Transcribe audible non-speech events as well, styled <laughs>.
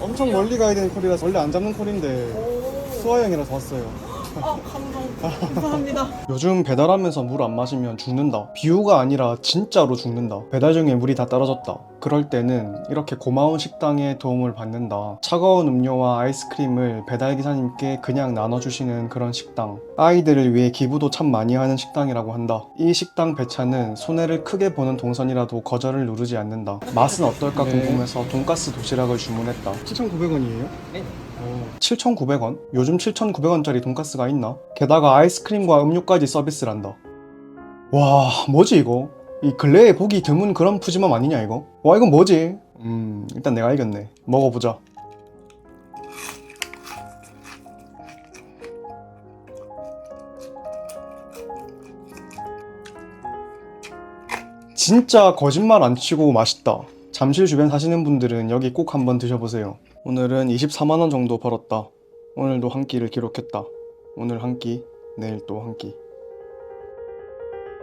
엄청 멀리 가야 되는 콜이라서 원래 안 잡는 콜인데 수아형이라서 왔어요. 아 감동 감사합니다 <laughs> 요즘 배달하면서 물 안 마시면 죽는다. 비유가 아니라 진짜로 죽는다. 배달 중에 물이 다 떨어졌다. 그럴 때는 이렇게 고마운 식당의 도움을 받는다. 차가운 음료와 아이스크림을 배달 기사님께 그냥 나눠주시는 그런 식당. 아이들을 위해 기부도 참 많이 하는 식당이라고 한다. 이 식당 배차는 손해를 크게 보는 동선이라도 거절을 누르지 않는다. 맛은 어떨까 네. 궁금해서 돈가스 도시락을 주문했다. 7,900원이에요? 네. 7,900원? 요즘 7,900원짜리 돈가스가 있나? 게다가 아이스크림과 음료까지 서비스를 한다. 와, 뭐지 이거? 이 근래에 보기 드문 그런 푸짐함 아니냐 이거? 와, 이건 뭐지? 음, 일단 내가 알겠네. 먹어보자. 진짜 거짓말 안 치고 맛있다. 잠실 주변 사시는 분들은 여기 꼭 한번 드셔보세요. 오늘은 24만원 정도 벌었다. 오늘도 한 끼를 기록했다. 오늘 한 끼, 내일 또 한 끼.